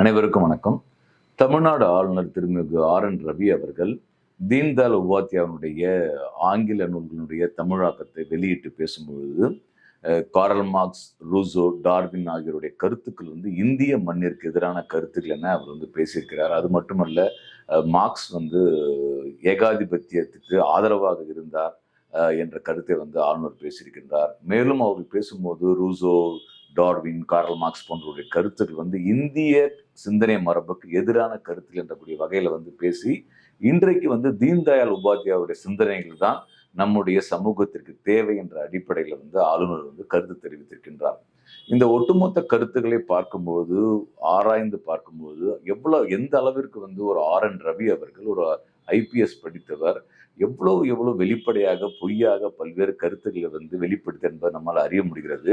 அனைவருக்கும் வணக்கம். தமிழ்நாடு ஆளுநர் திருமிகு ஆர் என் ரவி அவர்கள் தீன்தயாள் உபாத்யாவினுடைய ஆங்கில நூல்களுடைய தமிழாக்கத்தை வெளியிட்டு பேசும்பொழுது காரல் மார்க்ஸ் ரூசோ டார்வின் ஆகியோருடைய கருத்துக்கள் வந்து இந்திய மண்ணிற்கு எதிரான கருத்துக்கள் என அவர் வந்து பேசியிருக்கிறார். அது மட்டுமல்ல மார்க்ஸ் வந்து ஏகாதிபத்தியத்துக்கு ஆதரவாக இருந்தார் என்ற கருத்தை வந்து ஆளுநர் பேசியிருக்கின்றார். மேலும் அவர் பேசும்போது ரூசோ டார்வின் கார்ல் மார்க்ஸ் போன்றவருடைய கருத்துக்கள் வந்து இந்திய சிந்தனை மரபுக்கு எதிரான கருத்தில் என்றக்கூடிய வகையில் வந்து பேசி இன்றைக்கு வந்து தீன்தயாள் உபாத்யாவுடைய சிந்தனைகள் தான் நம்முடைய சமூகத்திற்கு தேவை என்ற அடிப்படையில் வந்து ஆளுநர் வந்து கருத்து தெரிவித்திருக்கின்றார். இந்த ஒட்டுமொத்த கருத்துக்களை பார்க்கும்போது ஆராய்ந்து பார்க்கும்போது எவ்வளோ எந்த அளவிற்கு வந்து ஒரு ஆர் என் ரவி அவர்கள் ஒரு ஐபிஎஸ் படித்தவர் எவ்வளோ எவ்வளோ வெளிப்படையாக பொய்யாக பல்வேறு கருத்துக்களை வந்து வெளிப்படுத்த என்பதை நம்மால் அறிய முடிகிறது.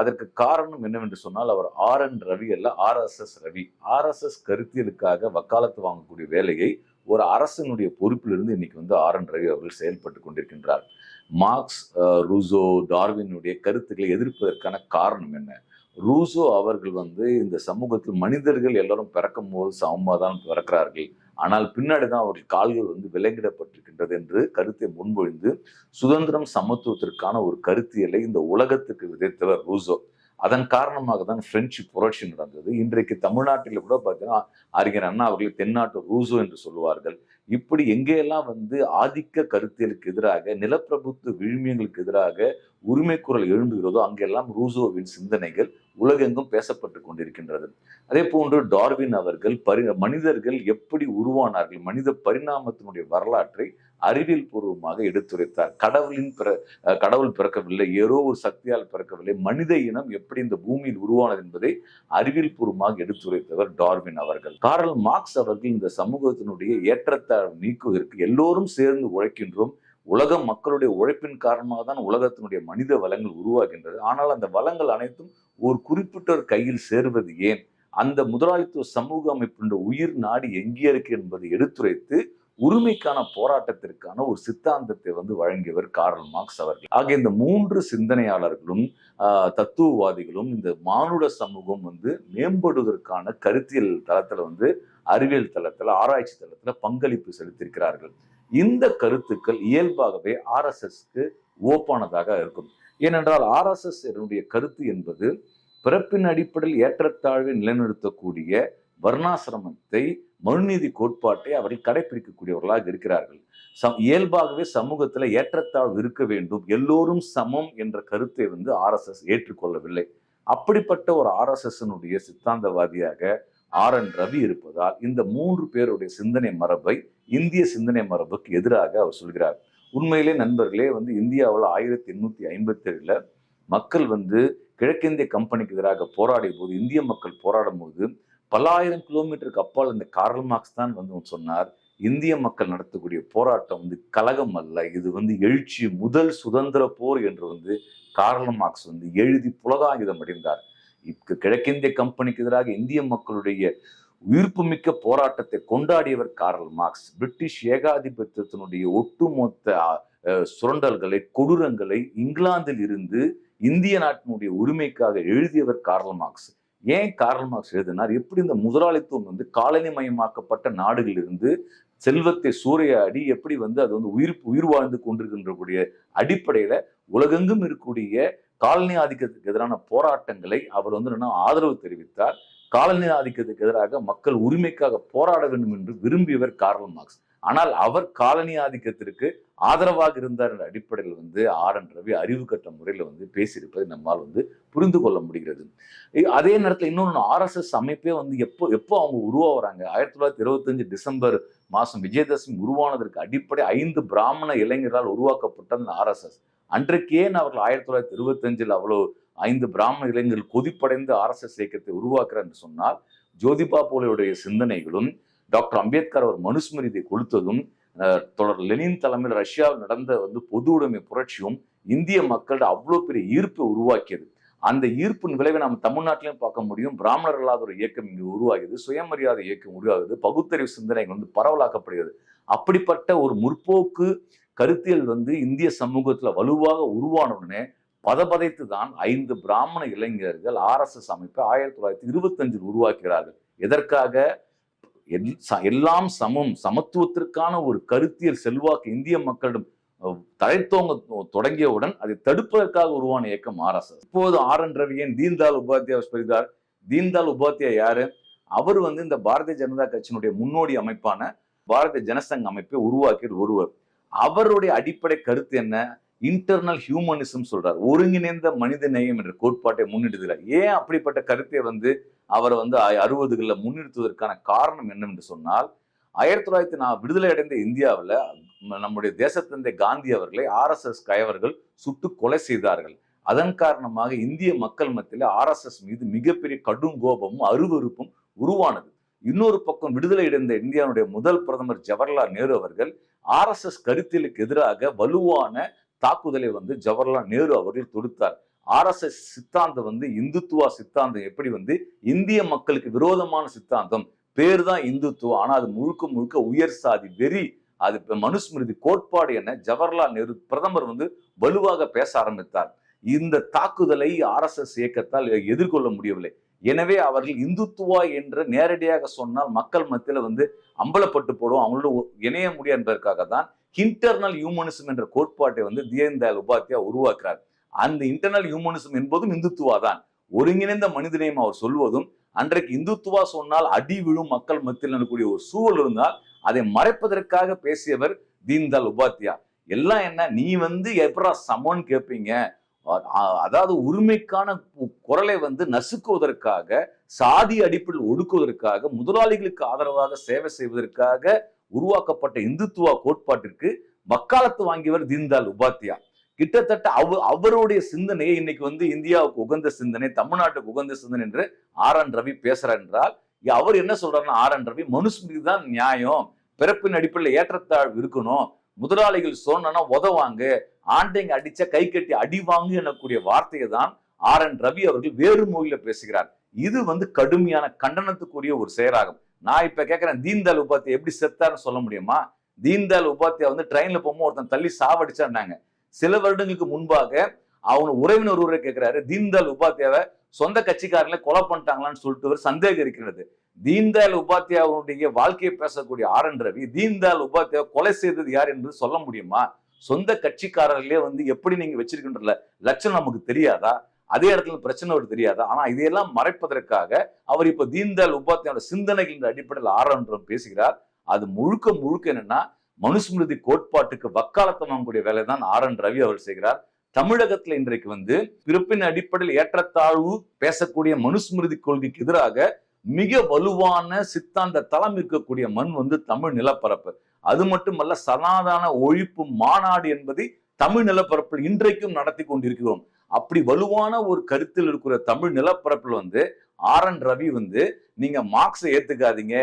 அதற்கு காரணம் என்னவென்று சொன்னால் அவர் ஆர் என் ரவி அல்ல ஆர்எஸ்எஸ் ரவி. ஆர்எஸ்எஸ் கருத்தியலுக்காக வக்காலத்து வாங்கக்கூடிய வேலையை ஒரு அரசனுடைய பொறுப்பிலிருந்து இன்னைக்கு வந்து ஆர் என் ரவி அவர்கள் செயல்பட்டு கொண்டிருக்கின்றார். மார்க்ஸ் ரூசோ டார்வினுடைய கருத்துக்களை எதிர்ப்பதற்கான காரணம் என்ன? ரூசோ அவர்கள் வந்து இந்த சமூகத்தில் மனிதர்கள் எல்லாரும் பிறக்கும் போது சமமாக தான் பிறக்கிறார்கள். ஆனால் பின்னாடி தான் அவர்கள் கால்கள் வந்து விலங்கிடப்பட்டிருக்கின்றது என்று கருத்தை முன்மொழிந்து சுதந்திரம் சமத்துவத்திற்கான ஒரு கருத்தியலை இந்த உலகத்துக்கு விதைத்தவர் ரூசோ. அதன் காரணமாக தான் பிரெஞ்சு புரட்சி நடந்தது. இன்றைக்கு தமிழ்நாட்டில் கூட பார்த்தீங்கன்னா அறிஞர் அண்ணா அவர்கள் தென்னாட்டு ரூசோ என்று சொல்லுவார்கள். இப்படி எங்கெல்லாம் வந்து ஆதிக்க கருத்தியலுக்கு எதிராக நிலப்பிரபுத்துவ விழுமியங்களுக்கு எதிராக உரிமை குரல் எழும்புகிறதோ அங்கெல்லாம் ரூசோவின் சிந்தனைகள் உலகெங்கும் பேசப்பட்டு கொண்டிருக்கின்றது. அதே போன்று டார்வின் அவர்கள் பரி மனிதர்கள் எப்படி உருவானார்கள் மனித பரிணாமத்தினுடைய வரலாற்றை அறிவியல் பூர்வமாக எடுத்துரைத்தார். கடவுளின் பிற கடவுள் பிறக்கவில்லை ஏதோ ஒரு சக்தியால் பிறக்கவில்லை மனித இனம் எப்படி இந்த பூமியில் உருவானது என்பதை அறிவியல் பூர்வமாக எடுத்துரைத்தவர் டார்வின் அவர்கள். காரல் மார்க்ஸ் அவர்கள் இந்த சமூகத்தினுடைய ஏற்றத்தாழ்வு நீக்குவதற்கு எல்லோரும் சேர்ந்து உழைக்கின்றோம். உலக மக்களுடைய உழைப்பின் காரணமாக தான் உலகத்தினுடைய மனித வளங்கள் உருவாகின்றது. ஆனால் அந்த வளங்கள் அனைத்தும் ஒரு குறிப்பிட்டோர் கையில் சேர்வது ஏன்? அந்த முதலாளித்துவ சமூக அமைப்பின் உயிர் நாடி எங்கே இருக்கு என்பதை எடுத்துரைத்து உரிமைக்கான போராட்டத்திற்கான ஒரு சித்தாந்தத்தை வந்து வழங்கியவர் கார்ல் மார்க்ஸ் அவர்கள். ஆகிய இந்த மூன்று சிந்தனையாளர்களும் தத்துவவாதிகளும் இந்த மானுட சமூகம் வந்து மேம்படுவதற்கான கருத்தியல் தளத்தில் வந்து அறிவியல் தளத்தில் ஆராய்ச்சி தளத்தில் பங்களிப்பு செலுத்தியிருக்கிறார்கள். இந்த கருத்துக்கள் இயல்பாகவே ஆர்எஸ்எஸ்க்கு ஓப்பானதாக இருக்கும். ஏனென்றால் ஆர்எஸ்எஸ் என்னுடைய கருத்து என்பது பிறப்பின் அடிப்படையில் ஏற்றத்தாழ்வை நிலைநிறுத்தக்கூடிய வர்ணாசிரமத்தை மனுநீதி கோட்பாட்டை அவர்கள் கடைபிடிக்கக்கூடியவர்களாக இருக்கிறார்கள். சம் இயல்பாகவே சமூகத்தில் ஏற்றத்தாழ்வு இருக்க வேண்டும். எல்லோரும் சமம் என்ற கருத்தை வந்து ஆர்எஸ்எஸ் ஏற்றுக்கொள்ளவில்லை. அப்படிப்பட்ட ஒரு ஆர்எஸ்எஸ்னுடைய சித்தாந்தவாதியாக ஆர் என் ரவி இருப்பதால் இந்த மூன்று பேருடைய சிந்தனை மரபை இந்திய சிந்தனை மரபுக்கு எதிராக அவர் சொல்கிறார். உண்மையிலே நண்பர்களே வந்து இந்தியாவில் ஆயிரத்தி எண்ணூத்தி ஐம்பத்தி மக்கள் வந்து கிழக்கிந்திய கம்பெனிக்கு எதிராக போராடிய போது இந்திய மக்கள் போராடும் போது பல்லாயிரம் கிலோமீட்டருக்கு அப்பால் இந்த கார்ல் மார்க்ஸ் தான் வந்து சொன்னார். இந்திய மக்கள் நடத்தக்கூடிய போராட்டம் வந்து கலகம் அல்ல இது வந்து எழுச்சி முதல் சுதந்திர போர் என்று வந்து கார்ல் மார்க்ஸ் வந்து எழுதி புலகாயுதம் அடைந்தார். இப்ப கிழக்கிந்திய கம்பெனிக்கு எதிராக இந்திய மக்களுடைய உயிர்ப்புமிக்க போராட்டத்தை கொண்டாடியவர் கார்ல் மார்க்ஸ். பிரிட்டிஷ் ஏகாதிபத்தியத்தினுடைய ஒட்டுமொத்த சுரண்டல்களை கொடூரங்களை இங்கிலாந்தில் இருந்து இந்திய நாட்டினுடைய உரிமைக்காக எழுதியவர் கார்ல் மார்க்ஸ். ஏன் கார்ல் மார்க்ஸ் எழுதினார்? எப்படி இந்த முதலாளித்துவம் வந்து காலனி மயமாக்கப்பட்ட நாடுகளிலிருந்து செல்வத்தை சூறையாடி எப்படி வந்து அது வந்து உயிர் உயிர் வாழ்ந்து கொண்டிருக்கின்றக்கூடிய அடிப்படையில உலகெங்கும் இருக்கக்கூடிய காலனி ஆதிக்கத்துக்கு எதிரான போராட்டங்களை அவர் வந்து என்ன ஆதரவு தெரிவித்தார். காலனி ஆதிக்கத்துக்கு எதிராக மக்கள் உரிமைக்காக போராட வேண்டும் என்று விரும்பியவர் கார்ல் மார்க்ஸ். ஆனால் அவர் காலனி ஆதிக்கத்திற்கு ஆதரவாக இருந்தார் என்ற அடிப்படையில் வந்து ஆர் என் ரவி அறிவு கட்ட முறையில் வந்து பேசியிருப்பதை நம்மால் வந்து புரிந்து கொள்ள முடிகிறது. அதே நேரத்தில் இன்னொன்று ஆர்எஸ்எஸ் அமைப்பே வந்து எப்போ எப்போ அவங்க உருவாகிறாங்க? ஆயிரத்தி தொள்ளாயிரத்தி இருபத்தஞ்சு டிசம்பர் மாதம் விஜயதசமி உருவானதற்கு அடிப்படை ஐந்து பிராமண இளைஞரால் உருவாக்கப்பட்ட அந்த ஆர்எஸ்எஸ் அன்றைக்கு ஏன் அவர்கள் ஆயிரத்தி தொள்ளாயிரத்தி இருபத்தஞ்சில் அவ்வளோ ஐந்து பிராமண இளைஞர்கள் கொதிப்படைந்து ஆர்எஸ்எஸ் இயக்கத்தை உருவாக்குறார் என்று சொன்னால் ஜோதிபா போலையுடைய சிந்தனைகளும் டாக்டர் அம்பேத்கர் அவர் மனுஸ்மிருதியை கொடுத்ததும் தொடர் லெனின் தலைமையில் ரஷ்யாவில் நடந்த வந்து பொது உடைமை புரட்சியும் இந்திய மக்களிட அவ்வளோ பெரிய ஈர்ப்பை உருவாக்கியது. அந்த ஈர்ப்பின் விளைவை நம்ம தமிழ்நாட்டிலையும் பார்க்க முடியும். பிராமணர் இல்லாத ஒரு இயக்கம் இங்கே உருவாகுது சுயமரியாதை இயக்கம் உருவாகுது பகுத்தறிவு சிந்தனை வந்து பரவலாக்கப்படுகிறது. அப்படிப்பட்ட ஒரு முற்போக்கு கருத்தியல் வந்து இந்திய சமூகத்தில் வலுவாக உருவான உடனே பதபதைத்து தான் ஐந்து பிராமண இளைஞர்கள் ஆர்எஸ்எஸ் அமைப்பை ஆயிரத்தி தொள்ளாயிரத்தி இருபத்தஞ்சில் உருவாக்கிறார்கள் எதற்காக? எல்லாம் சமம். சமத்துவத்திற்கான ஒரு கருத்தியல் செல்வாக்கு இந்திய மக்களிடம் தழைத்தோங்க தொடங்கியவுடன் அதை தடுப்பதற்காக உருவான இயக்கம் ஆர்எஸ்எஸ் இப்போது ஆர் என் ரவியன் தீன்தால் உபாத்யா பெரிதார்? தீன்தால் உபாத்யா யாரு? அவர் வந்து இந்த பாரதிய ஜனதா கட்சியினுடைய முன்னோடி அமைப்பான பாரதிய ஜனசங் அமைப்பை உருவாக்கிய ஒருவர். அவருடைய அடிப்படை கருத்து என்ன? இன்டர்னல் ஹியூமனிசம் சொல்றார். ஒருங்கிணைந்த மனித நேயம் என்ற கோட்பாட்டை முன்னிடுகிறார் ஏன் அப்படிப்பட்ட கருத்தை வந்து அவரை வந்து அறுபதுகளில் முன்னிறுத்துவதற்கான காரணம் என்னவென்று சொன்னால் ஆயிரத்தி தொள்ளாயிரத்தி நான் விடுதலை அடைந்த இந்தியாவில் நம்முடைய தேசத்தந்தை காந்தி அவர்களை ஆர்எஸ்எஸ் கயவர்கள் சுட்டு கொலை செய்தார்கள். அதன் காரணமாக இந்திய மக்கள் மத்தியில் ஆர்எஸ்எஸ் மீது மிகப்பெரிய கடும் கோபமும் அருவருப்பும் உருவானது. இன்னொரு பக்கம் விடுதலை அடைந்த இந்தியாவுடைய முதல் பிரதமர் ஜவஹர்லால் நேரு அவர்கள் ஆர்எஸ்எஸ் கருத்தியலுக்கு எதிராக வலுவான தாக்குதலை வந்து ஜவஹர்லால் நேரு அவர்கள் தொடுத்தார். ஆர்எஸ்எஸ் சித்தாந்தம் வந்து இந்துத்துவா சித்தாந்தம் எப்படி வந்து இந்திய மக்களுக்கு விரோதமான சித்தாந்தம்? பேர் தான் இந்துத்துவம். ஆனால் அது முழுக்க முழுக்க உயர் சாதி வெறி அது மனுஸ்மிருதி கோட்பாடு என்ன? ஜவஹர்லால் நேரு பிரதமர் வந்து வலுவாக பேச ஆரம்பித்தார். இந்த தாக்குதலை ஆர்எஸ்எஸ் இயக்கத்தால் எதிர்கொள்ள முடியவில்லை. எனவே அவர்கள் இந்துத்துவா என்று நேரடியாக சொன்னால் மக்கள் மத்தியில் வந்து அம்பலப்பட்டு போடும். அவங்களோட இணைய முடியாது என்பதற்காக தான் இன்டர்னல் ஹியூமனிசம் என்ற கோட்பாட்டை வந்து தீன்தயாள் உபாத்தியா உபாத்யா உருவாக்குறார். அந்த இன்டர்னல் ஹியூமனிசம் என்பதும் இந்துத்துவா தான் ஒருங்கிணைந்த மனிதனையும் அவர் சொல்வதும் அன்றைக்கு இந்துத்துவா சொன்னால் அடி விழும் மக்கள் மத்தியில் நடக்கூடிய ஒரு சூழல் இருந்தால் அதை மறைப்பதற்காக பேசியவர் தீன்தயாள் உபாத்தியா எல்லாம் என்ன? நீ வந்து எப்படா சமம்னு கேட்பீங்க அதாவது உரிமைக்கான கு- குரலை வந்து நசுக்குவதற்காக சாதி அடிப்படையில் ஒடுக்குவதற்காக முதலாளிகளுக்கு ஆதரவாக சேவை செய்வதற்காக உருவாக்கப்பட்ட இந்துத்துவா கோட்பாட்டிற்கு வக்காலத்து வாங்கியவர் தீன்தயாள் உபாத்தியா கிட்டத்தட்ட அவ அவருடைய சிந்தனையை இன்னைக்கு வந்து இந்தியாவுக்கு உகந்த சிந்தனை தமிழ்நாட்டுக்கு உகந்த சிந்தனை என்று ஆர் என் ரவி பேசுறார் என்றால் அவர் என்ன சொல்றாருன்னா ஆர் என் ரவி மனுஸ்மிருதி தான் நியாயம் பிறப்பின் அடிப்படையில் ஏற்றத்தாழ்வு இருக்கணும் முதலாளிகள் சொன்னா உதவாங்க ஆண்டைங்க அடிச்ச கை கட்டி அடி வாங்கு எனக்கூடிய வார்த்தையை தான் ஆர் என் ரவி அவர்கள் வேறு மொழியில பேசுகிறார். இது வந்து கடுமையான கண்டனத்துக்குரிய ஒரு செயலாகும். நான் இப்ப கேட்கிறேன் தீன்தயாள் உபாத்தியை எப்படி செத்தாருன்னு சொல்ல முடியுமா? தீன்தயாள் உபாத்தியா வந்து ட்ரெயின்ல போகும்போது ஒருத்தன் தள்ளி சாவடிச்சாருனாங்க சில வருடங்களுக்கு முன்பாக அவங்க உறவினர் ஒருவரை கேட்கிறாரு தீன்தயாள் உபாத்யாவை சொந்த கட்சிக்காரங்களே கொலை பண்ணிட்டாங்களான்னு சொல்லிட்டு ஒரு சந்தேகம் இருக்கிறது தீன்தயாள் உபாத்யாவுடைய வாழ்க்கையை பேசக்கூடிய ஆர் என் ரவி தீன்தயாள் உபாத்யாவை கொலை செய்தது யார் என்று சொல்ல முடியுமா? சொந்த கட்சிக்காரர்களே வந்து எப்படி நீங்க வச்சிருக்கின்ற லட்சணம் நமக்கு தெரியாதா? அதே இடத்துல பிரச்சனை ஒரு தெரியாதா? ஆனா இதையெல்லாம் மறைப்பதற்காக அவர் இப்ப தீன்தயாள் உபாத்யாவோட சிந்தனைகளின் அடிப்படையில் ஆர் என்றும் பேசுகிறார். அது முழுக்க முழுக்க என்னன்னா மனுஸ்மிருதி கோட்பாட்டுக்கு வக்காலத்தம் வாங்கக்கூடிய வேலை தான் ஆர் என் ரவி அவர் செய்கிறார். தமிழகத்துல இன்றைக்கு வந்து பிறப்பின் அடிப்படையில் ஏற்றத்தாழ்வு பேசக்கூடிய மனுஸ்மிருதி கொள்கைக்கு எதிராக மிக வலுவான சித்தாந்த தளம் இருக்கக்கூடிய மண் வந்து தமிழ் நிலப்பரப்பு. அது மட்டுமல்ல சனாதன ஒழிப்பு மாநாடு என்பதை தமிழ் நிலப்பரப்பில் இன்றைக்கும் நடத்தி கொண்டிருக்கிறோம். அப்படி வலுவான ஒரு கருத்தில் இருக்கிற தமிழ் நிலப்பரப்பில் வந்து ஆர் என் ரவி வந்து நீங்க மார்க்ஸை ஏத்துக்காதீங்க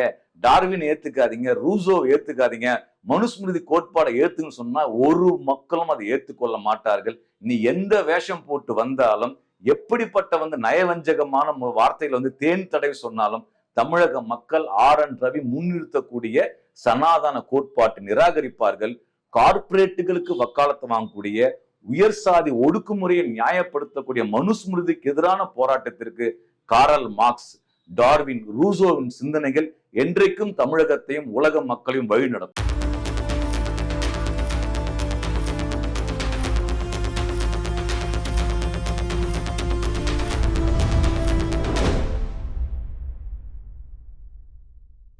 டார்வின் ஏத்துக்காதீங்க ரூசோ ஏத்துக்காதீங்க மனுஸ்மிருதி கோட்பாடை ஏத்துன்னு சொன்னா ஒரு மக்களும் அதை ஏத்துக்கொள்ள மாட்டார்கள். நீ எந்த வேஷம் போட்டு வந்தாலும் எப்படிப்பட்ட வந்து நயவஞ்சகமான வார்த்தைகள் வந்து தேன் தடவை சொன்னாலும் தமிழக மக்கள் ஆர் என் ரவி முன்னிறுத்தக்கூடிய சனாதன கோட்பாட்டு நிராகரிப்பார்கள். கார்ப்பரேட்டுகளுக்கு வக்காலத்து வாங்கக்கூடிய உயர் சாதி ஒடுக்குமுறையை நியாயப்படுத்தக்கூடிய மனுஸ்மிருதிக்கு எதிரான போராட்டத்திற்கு காரல் மார்க்ஸ் டார்வின் ரூசோவின் சிந்தனைகள் என்றைக்கும் தமிழகத்தையும் உலக மக்களையும் வழிநடத்தும்.